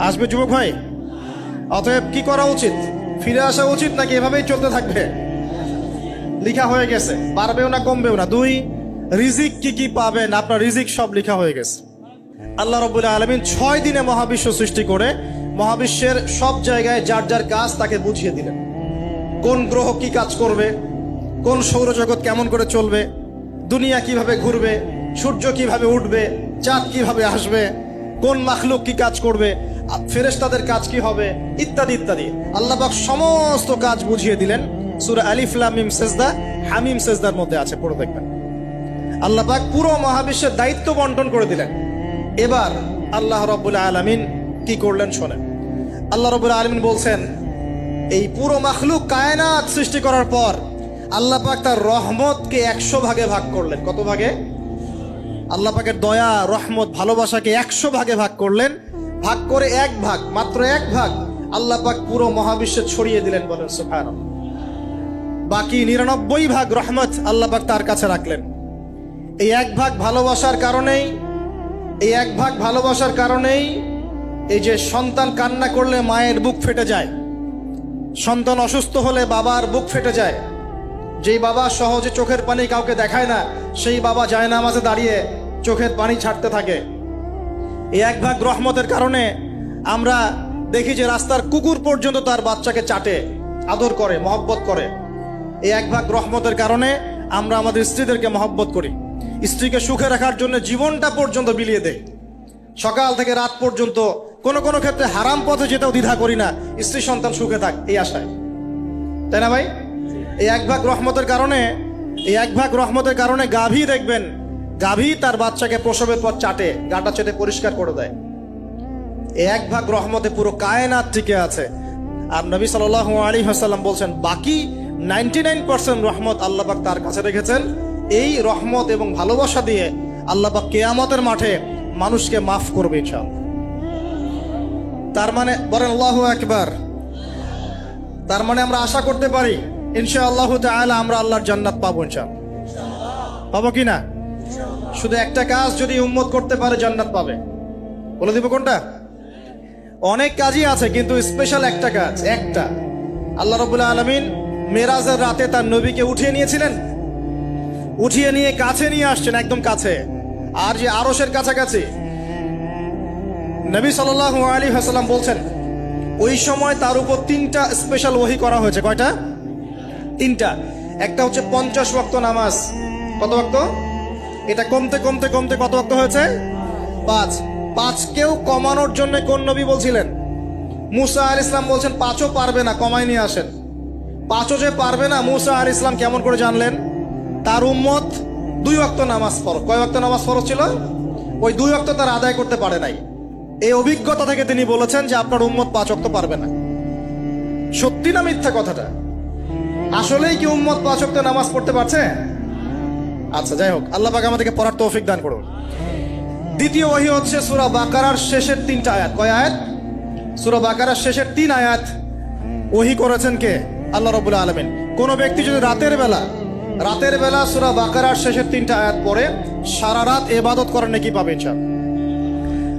আসবে যুবক ভাই? অতএব কি করা উচিত? ফিরে আসা উচিত নাকি এভাবেই চলতে থাকবে? লিখা হয়ে গেছে। পারবেও না, কমবেও না। দুই, রিজিক কি কি পাবেন? আপনার রিজিক সব লিখা হয়ে গেছে। আল্লাহ রবুল্লাহ আলমিন ছয় দিনে মহাবিশ্ব সৃষ্টি করে মহাবিশ্বের সব জায়গায় যার যার কাজ তাকে বুঝিয়ে দিলেন। কোন গ্রহ কি কাজ করবে? কোন সৌরজগৎ কেমন করে চলবে? দুনিয়া কীভাবে ঘুরবে? সূর্য কীভাবে উঠবে? চাঁদ কীভাবে আসবে? কোন মাখলুক কি কাজ করবে? ফেরেশতাদের কাজ কি হবে? ইত্যাদি ইত্যাদি। আল্লাহবাক সমস্ত কাজ বুঝিয়ে দিলেন। সুরা আলিফলামিম সেজদা, হামিম সেজদার মধ্যে আছে, পড়ে দেখবেন। আল্লাহ পাক পুরো মহাবিশ্বের দায়িত্ব বন্টন করে দিলেন। এবার আল্লাহ রব্বুল্লাহ আলমিন কি করলেন শোনেন। আল্লাহ রব্বুল্লাহ আলমিন বলছেন, এই পুরো মাখলুক কায়নাত সৃষ্টি করার পর আল্লাহ পাক তার রহমতকে একশো ভাগে ভাগ করলেন। কত ভাগে? আল্লাহ পাকের দয়া, রহমত, ভালোবাসাকে একশো ভাগে ভাগ করলেন। ভাগ করে এক ভাগ, মাত্র এক ভাগ আল্লাহ পাক পুরো মহাবিশ্বে ছড়িয়ে দিলেন বলেন সুফান বাকি নিরানব্বই ভাগ রহমত আল্লাহ পাক তার কাছে রাখলেন। এই এক ভাগ ভালোবাসার কারণেই, এই এক ভাগ ভালোবাসার কারণেই এই যে সন্তান কান্না করলে মায়ের বুক ফেটে যায়, সন্তান অসুস্থ হলে বাবার বুক ফেটে যায়, যেই বাবা সহজে চোখের পানি কাউকে দেখায় না, সেই বাবা যায় না মাঝে দাঁড়িয়ে চোখের পানি ছাড়তে থাকে। এই এক ভাগ রহমতের কারণে আমরা দেখি যে রাস্তার কুকুর পর্যন্ত তার বাচ্চাকে চাটে, আদর করে, মহব্বত করে। এই এক ভাগ রহমতের কারণে আমরা আমাদের স্ত্রীদেরকে মহব্বত করি। স্ত্রীকে সুখে রাখার জন্য জীবনটা পর্যন্ত বিলিয়ে দেয় সকাল থেকে রাত পর্যন্ত কোনো কোনো ক্ষেত্রে হারাম পথে যেতেও দ্বিধা করি না। স্ত্রী সন্তান সুখে থাক, এই আশায়। তাই না ভাই? এই এক ভাগ রহমতের কারণে, এই এক ভাগ রহমতের কারণে গাভী দেখবেন গাভী তার বাচ্চাকে প্রসবের পর চাটে, গাটা চেটে পরিষ্কার করে দেয়। এক ভাগ রহমতে পুরো কায়নাত টিকে আছে। আর নবী সাল আলী হাসাল্লাম বলছেন, বাকি নাইনটি নাইন পার্সেন্ট রহমত আল্লাহবাক তার কাছে রেখেছেন। এই রহমত এবং ভালোবাসা দিয়ে আল্লাহবাক কেয়ামতের মাঠে মানুষকে মাফ করবে ইনশাল তার মানে বলেন, আল্লাহ একবার তার মানে আমরা আশা করতে পারি ইনশা আল্লাহ আমরা আল্লাহর জান্নাত পাবো ইনশা পাবো কি না? শুধু একটা কাজ যদি উম্মত করতে পারে, জান্নাত পাবে। বলে দিব কোনটা? অনেক কাজই আছে, কিন্তু স্পেশাল একটা কাজ, একটা। আল্লাহ রবুল্লাহ আলমিন মেরাজের রাতে তার নবীকে উঠিয়ে নিয়েছিলেন। উঠিয়ে নিয়ে কাছে নিয়ে আসছেন, একদম কাছে। আর যে আরসের কাছাকাছি। নবী সাল আলী হাসাল্লাম বলছেন, ওই সময় তার উপর তিনটা স্পেশাল ওহি করা হয়েছে। কয়টা? তিনটা। একটা হচ্ছে পঞ্চাশ ওয়াক্ত নামাজ। কত ওয়াক্ত? এটা কমতে কমতে কমতে কত ওয়াক্ত হয়েছে? পাঁচ। পাঁচকেও কমানোর জন্য কোন নবী বলছিলেন? মুসা আল ইসলাম বলছেন, পাঁচও পারবে না কমাই নিয়ে আসেন। পাঁচও যে পারবে না, মুসা আল ইসলাম কেমন করে জানলেন? তার উম্মত দুই ওয়াক্ত নামাজ ফরজ কয় ওয়াক্ত নামাজ ফরজ ছিল? ওই দুই ওয়াক্ত তার আদায় করতে পারে নাই। এই অভিজ্ঞতা থেকে তিনি বলেছেন যে, আপনার উম্মত পাঁচ ওয়াক্ত পারবে না। সত্যি না মিথ্যা কথাটা? আসলেই কি উম্মত পাঁচ ওয়াক্ত নামাজ পড়তে পারছে? আচ্ছা যাই হোক, আল্লাহ পাক আমাদেরকে পড়ার তৌফিক দান করুন। দ্বিতীয় ওহি হচ্ছে সুরা বাকারার শেষের তিনটা আয়াত। কয় আয়াত? সুরা বাকারার শেষের তিন আয়াত। ওহি করেছেন কে? আল্লাহ রবুল্লাহ আলমিন। কোনো ব্যক্তি যদি রাতের বেলা রাতের বেলা সুরা বাকারার শেষের তিনটা আয়াত পড়ে, সারা রাত এবাদত করেন, নাকি পাবে ইনশাল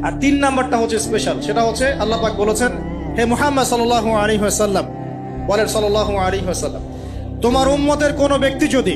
আর তিন নাম্বারটা হচ্ছে স্পেশাল সেটা হচ্ছে আল্লাহ পাক বলেছেন, হে মুহাম্মদ সাল্লাহ আলী হাসাল্লাম বলেন সাল্লাহ আলী হাসাল্লাম তোমার উম্মতের কোনো ব্যক্তি যদি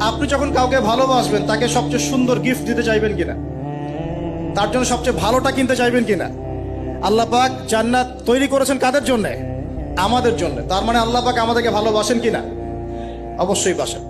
আপনি যখন কাউকে ভালোবাসবেন, তাকে সবচেয়ে সুন্দর গিফট দিতে চাইবেন কিনা? তার জন্য সবচেয়ে ভালোটা কিনতে চাইবেন কিনা? আল্লাহ পাক জান্নাত তৈরি করেছেন কাদের জন্য? আমাদের জন্য। তার মানে আল্লাহ পাক আমাদেরকে ভালোবাসেন কিনা? অবশ্যই বাসেন।